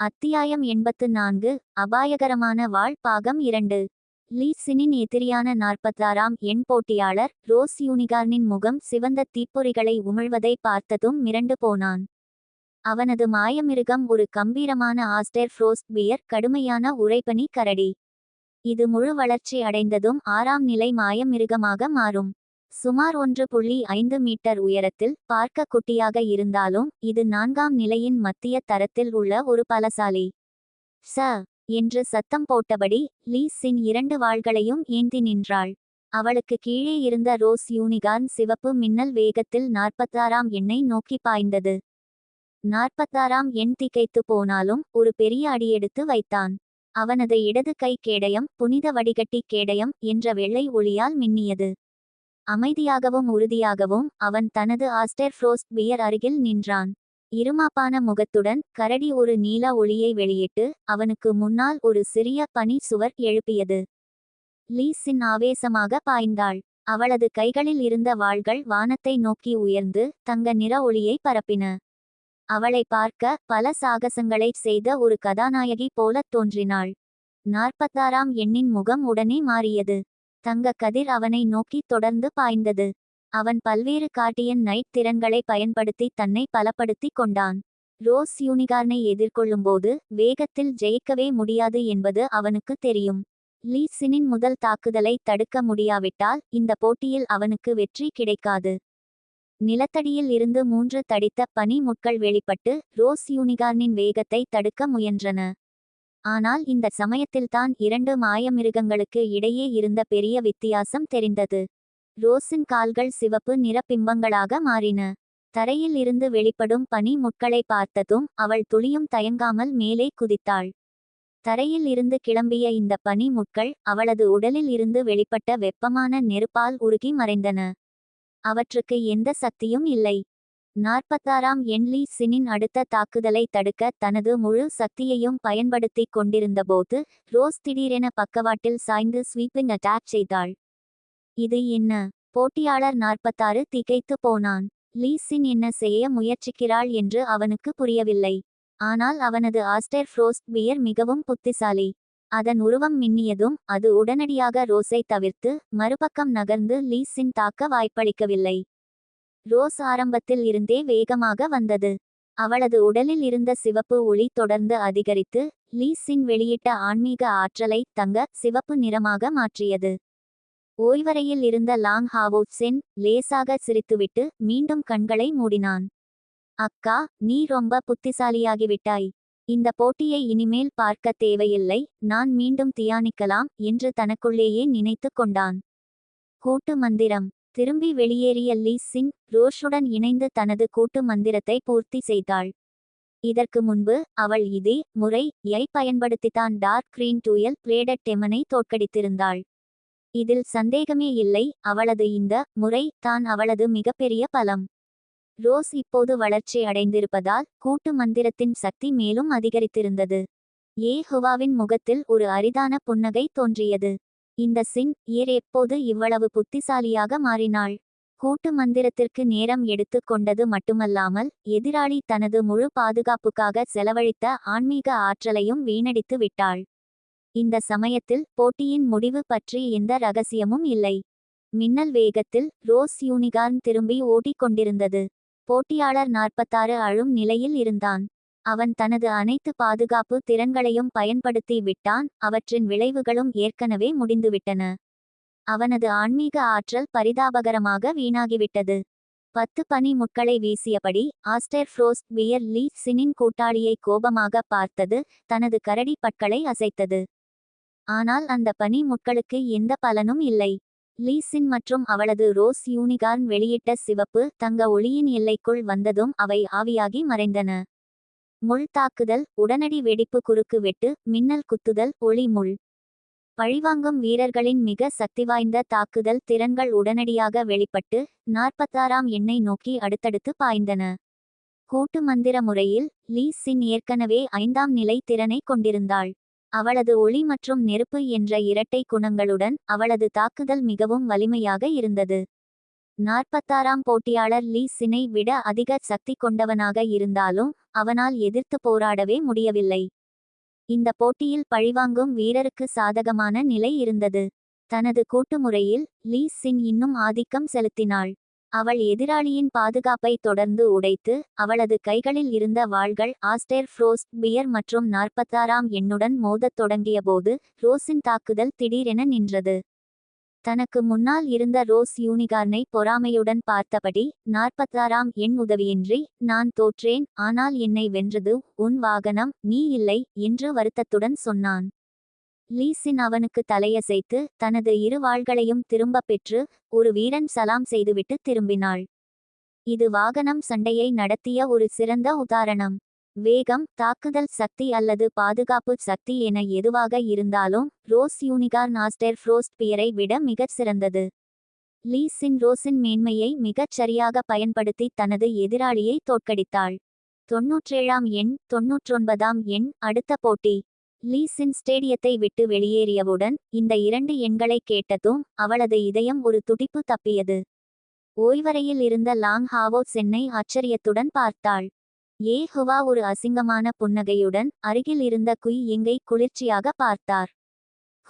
அத்தியாயம் எண்பத்து நான்கு அபாயகரமான வாழ் பாகம் இரண்டு. லீ சினின் எதிரியான நாற்பத்தாறாம் எண் போட்டியாளர் ரோஸ் யூனிகார்னின் முகம் சிவந்த தீப்பொறிகளை உமிழ்வதை பார்த்ததும் மிரண்டு போனான். அவனது மாயமிருகம் ஒரு கம்பீரமான ஆஸ்டர் ஃப்ரோஸ்ட் பியர் கடுமையான உறைபனி கரடி. இது முழு வளர்ச்சி அடைந்ததும் ஆறாம் நிலை மாயமிருகமாக மாறும். சுமார் ஒன்று புள்ளி ஐந்து மீட்டர் உயரத்தில் பார்க்க குட்டியாக இருந்தாலும் இது நான்காம் நிலையின் மத்திய தரத்தில் உள்ள ஒரு பலசாலி. ச. என்று சத்தம் போட்டபடி லீ சின் இரண்டு வாள்களையும் ஏந்தி நின்றாள். அவளுக்கு கீழே இருந்த ரோஸ் யூனிகார்ன் சிவப்பு மின்னல் வேகத்தில் நாற்பத்தாறாம் எண்ணை நோக்கி பாய்ந்தது. நாற்பத்தாறாம் எண் திகைத்து போனாலும் ஒரு பெரிய அடியெடுத்து வைத்தான். அவனது இடது கை கேடயம் புனித வடிகட்டி கேடயம் என்ற வெள்ளை ஒளியால் மின்னியது. அமைதியாகவும் உறுதியாகவும் அவன் தனது ஆஸ்டர் ஃப்ரோஸ்ட் பியர் அருகில் நின்றான். இருமாப்பான முகத்துடன் கரடி ஒரு நீல ஒளியை வெளியிட்டு அவனுக்கு முன்னால் ஒரு சிறிய பனி சுவர் எழுப்பியது. லீஸின் ஆவேசமாக பாய்ந்தாள். அவளது கைகளில் இருந்த வாள்கள் வானத்தை நோக்கி உயர்ந்து தங்க நிற ஒளியை பரப்பின. அவளை பார்க்க பல சாகசங்களைச் செய்த ஒரு கதாநாயகி போலத் தோன்றினாள். நாற்பத்தாறாம் எண்ணின் முகம் உடனே மாறியது. தங்க கதிர் அவனை நோக்கி தொடர்ந்து பாய்ந்தது. அவன் பல்வேறு கார்டியன் நைட் திறன்களை பயன்படுத்தி தன்னை பலப்படுத்திக் கொண்டான். ரோஸ் யூனிகார்னை எதிர்கொள்ளும்போது வேகத்தில் ஜெயிக்கவே முடியாது என்பது அவனுக்கு தெரியும். லீ சினின் முதல் தாக்குதலை தடுக்க முடியாவிட்டால் இந்த போட்டியில் அவனுக்கு வெற்றி கிடைக்காது. நிலத்தடியில் இருந்து மூன்று தடித்த பனி முட்கள் வெளிப்பட்டு ரோஸ் யூனிகார்னின் வேகத்தை தடுக்க முயன்றன. ஆனால் இந்த சமயத்தில்தான் இரண்டு மாயமிருகங்களுக்கு இடையே இருந்த பெரிய வித்தியாசம் தெரிந்தது. ரோஸின் கால்கள் சிவப்பு நிற பிம்பங்களாக மாறின. தரையில் இருந்து வெளிப்படும் பனி முட்களை பார்த்ததும் அவள் துளியும் தயங்காமல் மேலே குதித்தாள். தரையில் இருந்து கிளம்பிய இந்த பனி முட்கள் அவளது உடலில் இருந்து வெளிப்பட்ட வெப்பமான நெருப்பால் உருகி மறைந்தன. அவற்றுக்கு எந்த சக்தியும் இல்லை. நாற்பத்தாறாம் என்லி சினின் அடுத்த தாக்குதலை தடுக்க தனது முழு சக்தியையும் பயன்படுத்திக் கொண்டிருந்தபோது ரோஸ் திடீரென பக்கவாட்டில் சாய்ந்து ஸ்வீப்பிங் அட்டாக் செய்தாள். இது என்ன? போட்டியாளர் நாற்பத்தாறு திகைத்து போனான். லீ சின் என்ன செய்ய முயற்சிக்கிறாள் என்று அவனுக்கு புரியவில்லை. ஆனால் அவனது ஆஸ்டர் ஃப்ரோஸ்ட் பியர் மிகவும் புத்திசாலி. அதன் உருவம் மின்னியதும் அது உடனடியாக ரோஸை தவிர்த்து மறுபக்கம் நகர்ந்து லீ சின் தாக்க வாய்ப்பளிக்கவில்லை. ரோஸ் ஆரம்பத்தில் இருந்தே வேகமாக வந்தது. அவளது உடலில் இருந்த சிவப்பு ஒளி தொடர்ந்து அதிகரித்து லீ சின் வெளியிட்ட ஆன்மீக ஆற்றலை தங்க சிவப்பு நிறமாக மாற்றியது. ஓய்வறையில் இருந்த லாங் ஹாவோ சென் லேசாக சிரித்துவிட்டு மீண்டும் கண்களை மூடினான். அக்கா நீ ரொம்ப புத்திசாலியாகிவிட்டாய். இந்த போட்டியை இனிமேல் பார்க்க தேவையில்லை. நான் மீண்டும் தியானிக்கலாம் என்று தனக்குள்ளேயே நினைத்து கொண்டான். கூட்டு மந்திரம். திரும்பி வெளியேறிய லீ சின் ரோஷுடன் இணைந்து தனது கூட்டு மந்திரத்தை பூர்த்தி செய்தாள். இதற்கு முன்பு அவள் இதே முறை யை பயன்படுத்தித்தான் டார்க் கிரீன் டூயல் பிளேடட் டெமனை தோற்கடித்திருந்தாள். இதில் சந்தேகமே இல்லை அவளது இந்த முறை தான் அவளது மிகப்பெரிய பலம். ரோஸ் இப்போது வளர்ச்சி அடைந்திருப்பதால் கூட்டு மந்திரத்தின் சக்தி மேலும் அதிகரித்திருந்தது. ஏ ஹுவாவின் முகத்தில் ஒரு அரிதான புன்னகை தோன்றியது. இந்த சின் ஏர் எப்போது இவ்வளவு புத்திசாலியாக மாறினாள்? கூட்டு மந்திரத்திற்கு நேரம் எடுத்து கொண்டது மட்டுமல்லாமல் எதிராளி தனது முழு பாதுகாப்புக்காக செலவழித்த ஆன்மீக ஆற்றலையும் வீணடித்து விட்டாள். இந்த சமயத்தில் போட்டியின் முடிவு பற்றி எந்த ரகசியமும் இல்லை. மின்னல் வேகத்தில் ரோஸ் யூனிகார்ன் திரும்பி ஓடிக் கொண்டிருந்தது போட்டியாளர் நாற்பத்தாறு அழும் நிலையில் இருந்தான். அவன் தனது அனைத்து பாதுகாப்பு திறன்களையும் பயன்படுத்தி விட்டான் அவற்றின் விளைவுகளும் ஏற்கனவே முடிந்துவிட்டன. அவனது ஆன்மீக ஆற்றல் பரிதாபகரமாக வீணாகிவிட்டது. பத்து பனி முட்களை வீசியபடி ஆஸ்டர் ஃப்ரோஸ்ட் பியர் லீ சினின் கூட்டாளியை கோபமாக பார்த்தது தனது கரடி பற்களை அசைத்தது. ஆனால் அந்த பனி முட்களுக்கு எந்த பலனும் இல்லை. லீசின் மற்றும் அவளது ரோஸ் யூனிகார்ன் வெளியிட்ட சிவப்பு தங்க ஒளியின் எல்லைக்குள் வந்ததும் அவை ஆவியாகி மறைந்தன. முள் தாக்குதல் உடனடி வெடிப்பு குறுக்கு வெட்டு மின்னல் குத்துதல் ஒளி முள். பழிவாங்கும் வீரர்களின் மிக சக்திவாய்ந்த தாக்குதல் திறன்கள் உடனடியாக வெளிப்பட்டு நாற்பத்தாறாம் எண்ணை நோக்கி அடுத்தடுத்து பாய்ந்தன. கூட்டு மந்திர முறையில் லீ சின் ஏற்கனவே ஐந்தாம் நிலை திறனை கொண்டிருந்தாள். அவளது ஒளி மற்றும் நெருப்பு என்ற இரட்டை குணங்களுடன் அவளது தாக்குதல் மிகவும் வலிமையாக இருந்தது. நாற்பத்தாறாம் போட்டியாளர் லீ சினை விட அதிக சக்தி கொண்டவனாக இருந்தாலும் அவனால் எதிர்த்து போராடவே முடியவில்லை. இந்த போட்டியில் பழிவாங்கும் வீரருக்கு சாதகமான நிலை இருந்தது. தனது கூட்டுமுறையில் லீ சின் இன்னும் ஆதிக்கம் செலுத்தினாள். அவள் எதிராளியின் பாதுகாப்பை தொடர்ந்து உடைத்து அவளது கைகளில் இருந்த வாள்கள் ஆஸ்டேர் ஃப்ரோஸ்ட் பியர் மற்றும் நாற்பத்தாறாம் எண்ணுடன் மோதத் தொடங்கியபோது ரோஸின் தாக்குதல் திடீரென நின்றது. தனக்கு முன்னால் இருந்த ரோஸ் யூனிகார்னை பொறாமையுடன் பார்த்தபடி நாற்பத்தாறாம் எண் உதவியின்றி நான் தோற்றேன் ஆனால் என்னை வென்றது உன் வாகனம் நீ இல்லை என்று வருத்தத்துடன் சொன்னான். லீசின் அவனுக்கு தலையசைத்து தனது இரு வாள்களையும் திரும்பப் பெற்று ஒரு வீரன் சலாம் செய்துவிட்டு திரும்பினாள். இது வாகனம் சண்டையை நடத்திய ஒரு சிறந்த உதாரணம். வேகம் தாக்குதல் சக்தி அல்லது பாதுகாப்பு சக்தி என எதுவாக இருந்தாலும் ரோஸ் யூனிகார் நாஸ்டர் ஃப்ரோஸ்ட் பியரை விட மிகச் சிறந்தது. லீ சின் ரோஸின் மேன்மையை மிகச் சரியாக பயன்படுத்தி தனது எதிராளியை தோற்கடித்தாள். தொன்னூற்றேழாம் எண் தொன்னூற்றொன்பதாம் எண் அடுத்த போட்டி. லீ சின் ஸ்டேடியத்தை விட்டு வெளியேறியவுடன் இந்த இரண்டு எண்களை கேட்டதும் அவளது இதயம் ஒரு துடிப்பு தப்பியது. ஓய்வறையில் இருந்த லாங் ஹாவோ சென்னை ஆச்சரியத்துடன் பார்த்தாள். ஏ ஹுவா ஒரு அசிங்கமான புன்னகையுடன் அருகில் இருந்த குய் எங்கை குளிர்ச்சியாக பார்த்தார்.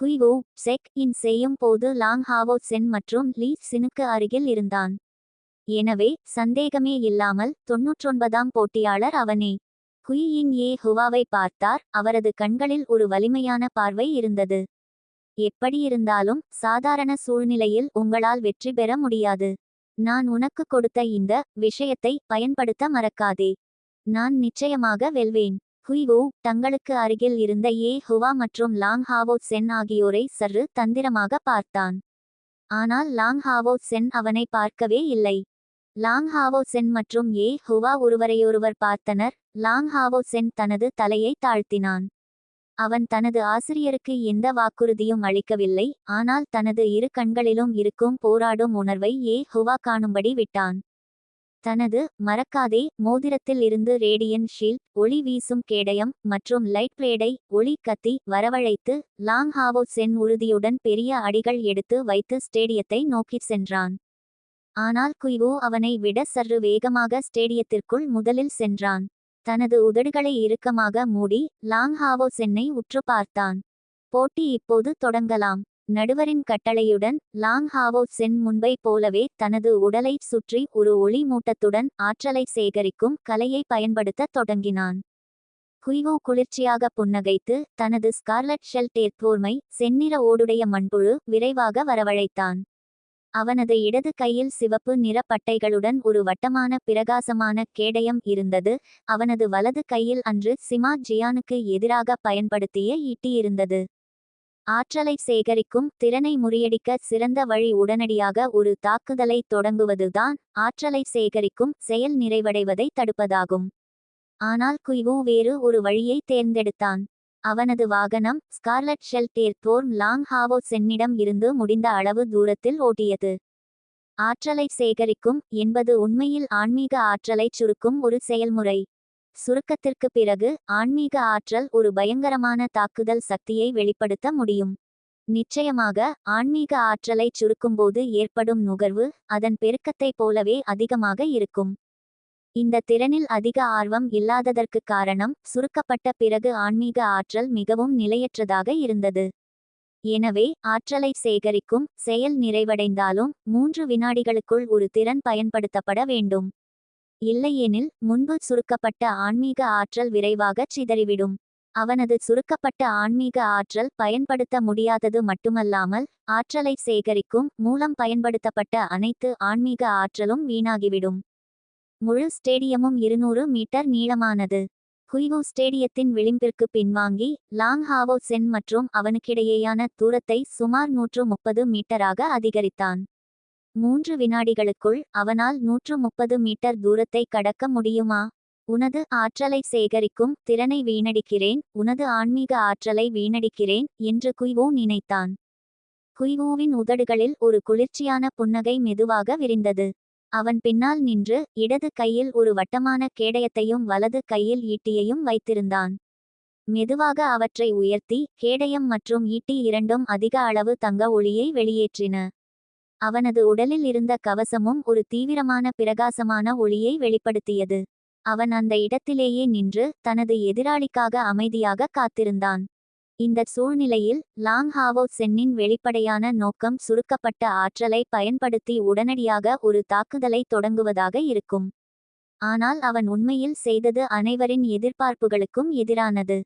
ஹுய் வு செக் இன் செய்யும் போது லாங் ஹாவோ சென் மற்றும் லீ சினுக்கு அருகில் இருந்தான். எனவே சந்தேகமே இல்லாமல் தொன்னூற்றொன்பதாம் போட்டியாளர் அவனே. குயியின் ஏ ஹுவாவை பார்த்தார் அவரது கண்களில் ஒரு வலிமையான பார்வை இருந்தது. எப்படியிருந்தாலும் சாதாரண சூழ்நிலையில் உங்களால் வெற்றி பெற முடியாது. நான் உனக்கு கொடுத்த இந்த விஷயத்தை பயன்படுத்த மறக்காதே. நான் நிச்சயமாக வெல்வேன். ஹுய்வோ தங்களுக்கு அருகில் இருந்த ஏ ஹுவா மற்றும் லாங் ஹாவோ சென் ஆகியோரை சற்று தந்திரமாக பார்த்தான். ஆனால் லாங் ஹாவோ சென் அவனை பார்க்கவே இல்லை. லாங் ஹாவோ சென் மற்றும் ஏ ஹுவா ஒருவரையொருவர் பார்த்தனர். லாங் ஹாவோ சென் தனது தலையை தாழ்த்தினான். அவன் தனது ஆசிரியருக்கு எந்த வாக்குறுதியும் அளிக்கவில்லை. ஆனால் தனது இரு கண்களிலும் இருக்கும் போராடும் உணர்வை ஏ ஹுவா காணும்படி விட்டான். தனது மறக்காதே மோதிரத்தில் இருந்து ரேடியன் ஷீல்ட் ஒளி வீசும் கேடயம் மற்றும் லைட் பிளேடை ஒளி கத்தி வரவழைத்து லாங் ஹாவோ சென் உறுதியுடன் பெரிய அடிகள் எடுத்து வைத்து ஸ்டேடியத்தை நோக்கிச் சென்றான். ஆனால் குய்வோ அவனை விட சற்று வேகமாக ஸ்டேடியத்திற்குள் முதலில் சென்றான். தனது உதடுகளை இறுக்கமாக மூடி லாங் ஹாவோ சென்னை உற்று பார்த்தான். போட்டி இப்போது தொடங்கலாம். நடுவரின் கட்டளையுடன் லாங் ஹாவோ சென் முன்பை போலவே தனது உடலை சுற்றி ஒரு ஒளி மூட்டத்துடன் ஆற்றலை சேகரிக்கும் கலையை பயன்படுத்த தொடங்கினான். குய்வோ குளிர்ச்சியாக புன்னகைத்து தனது ஸ்கார்லட் ஷெல் தேர்ப்போர்மை செந்நிற ஓடுடைய மண்புழு விரைவாக வரவழைத்தான். அவனது இடது கையில் சிவப்பு நிற பட்டைகளுடன் ஒரு வட்டமான பிரகாசமான கேடயம் இருந்தது. அவனது வலது கையில் அன்று சிமா ஜியானுக்கு எதிராக பயன்படுத்திய ஈட்டி இருந்தது. ஆற்றலை சேகரிக்கும் திறனை முறியடிக்க சிறந்த வழி உடனடியாக ஒரு தாக்குதலை தொடங்குவதுதான் ஆற்றலை சேகரிக்கும் செயல் நிறைவடைவதை தடுப்பதாகும். ஆனால் குய்வு வேறு ஒரு வழியை தேர்ந்தெடுத்தான். அவனது வாகனம் ஸ்கார்லட் ஷெல் தேர்த்தோர்ம் லாங் ஹாவோ சென்னிடம் இருந்து முடிந்த அளவு தூரத்தில் ஓட்டியது. ஆற்றலை சேகரிக்கும் என்பது உண்மையில் ஆன்மீக ஆற்றலை சுருக்கும் ஒரு செயல்முறை. சுருக்கத்திற்கு பிறகு ஆன்மீக ஆற்றல் ஒரு பயங்கரமான தாக்குதல் சக்தியை வெளிப்படுத்த முடியும். நிச்சயமாக ஆன்மீக ஆற்றலை சுருக்கும்போது ஏற்படும் நுகர்வு அதன் பெருக்கத்தைப் போலவே அதிகமாக இருக்கும். இந்த திறனில் அதிக ஆர்வம் இல்லாததற்கு காரணம் சுருக்கப்பட்ட பிறகு ஆன்மீக ஆற்றல் மிகவும் நிலையற்றதாக இருந்தது. எனவே ஆற்றலை சேகரிக்கும் செயல் நிறைவடைந்தாலும் மூன்று வினாடிகளுக்குள் ஒரு திறன் பயன்படுத்தப்பட வேண்டும். இல்லையெனில் முன்பு சுருக்கப்பட்ட ஆன்மீக ஆற்றல் விரைவாக சிதறிவிடும். அவனது சுருக்கப்பட்ட ஆன்மீக ஆற்றல் பயன்படுத்த முடியாதது மட்டுமல்லாமல் ஆற்றலை சேகரிக்கும் மூலம் பயன்படுத்தப்பட்ட அனைத்து ஆன்மீக ஆற்றலும் வீணாகிவிடும். முழு ஸ்டேடியமும் இருநூறு மீட்டர் நீளமானது. ஹுய்வு ஸ்டேடியத்தின் விளிம்பிற்கு பின்வாங்கி லாங் ஹாவோ சென் மற்றும் அவனுக்கிடையேயான தூரத்தை சுமார் நூற்று முப்பது மீட்டராக அதிகரித்தான். மூன்று வினாடிகளுக்குள் அவனால் நூற்று முப்பது மீட்டர் தூரத்தை கடக்க முடியுமா? உனது ஆற்றலை சேகரிக்கும் திறனை வீணடிக்கிறேன் உனது ஆன்மீக ஆற்றலை வீணடிக்கிறேன் என்று குய்வோ நினைத்தான். குய்வோவின் உதடுகளில் ஒரு குளிர்ச்சியான புன்னகை மெதுவாக விரிந்தது. அவன் பின்னால் நின்று இடது கையில் ஒரு வட்டமான கேடயத்தையும் வலது கையில் ஈட்டியையும் வைத்திருந்தான். மெதுவாக அவற்றை உயர்த்தி கேடயம் மற்றும் ஈட்டி இரண்டும் அதிக அளவு தங்க ஒளியை வெளியேற்றின. அவனது உடலில் இருந்த கவசமும் ஒரு தீவிரமான பிரகாசமான ஒளியை வெளிப்படுத்தியது. அவன் அந்த இடத்திலேயே நின்று தனது எதிராளிக்காக அமைதியாக காத்திருந்தான். இந்த சூழ்நிலையில் லாங் ஹாவோ சென்னின் வெளிப்படையான நோக்கம் சுருக்கப்பட்ட ஆற்றலை பயன்படுத்தி உடனடியாக ஒரு தாக்குதலை தொடங்குவதாக இருக்கும். ஆனால் அவன் உண்மையில் செய்தது அனைவரின் எதிர்பார்ப்புகளுக்கும் எதிரானது.